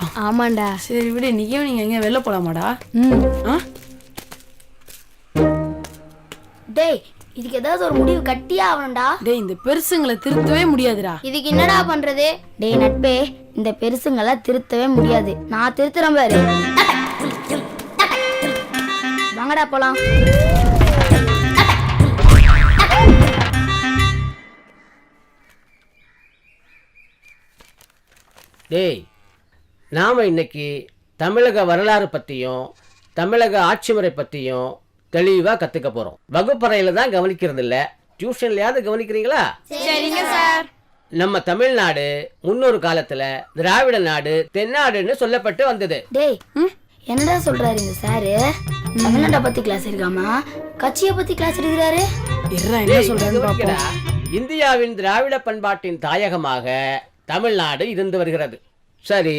ஆமாண்டா. சரி விடு நீயும் நீங்க எங்க வெளில போலாமாடா? ம். ஆ? டேய் இதுக்கு ஏதாவது ஒரு முடிவு கட்டியே ஆகணும்டா. டேய் இந்த பெருசுங்களை திருத்தவே முடியாதுடா. இதுக்கு என்னடா பண்றது? டேய் நட்பே இந்த பெருசுங்களை திருத்தவே முடியாது. நான் திருத்துறேன் பாரு. வாங்கடா போலாம். டேய் நாம் இன்னைக்கு தமிழக வரலாறு பற்றியும் தமிழக ஆட்சி முறை பற்றியும் தெளிவாக கற்றுக்க போகிறோம் வகுப்பறையில் தான் கவனிக்கிறது இல்லை. டியூஷன்லையாவது கவனிக்கிறீங்களா? சரிங்க சார். நம்ம தமிழ்நாடு முன்னொரு காலத்தில் திராவிட நாடு தென்னாடுன்னு சொல்லப்பட்டு வந்தது. டேய் என்னடா சொல்றாரு இந்த சாரு? தமிழ்நாட்டை பத்தி கிளாஸ் இருக்காமா கட்சியை பத்தி கிளாஸ் எடுக்கிறாரு? என்ன. பாப்போம். இந்தியாவின் திராவிட பண்பாட்டின் தாயகமாக தமிழ்நாடு இருந்து வருகிறது. சரி.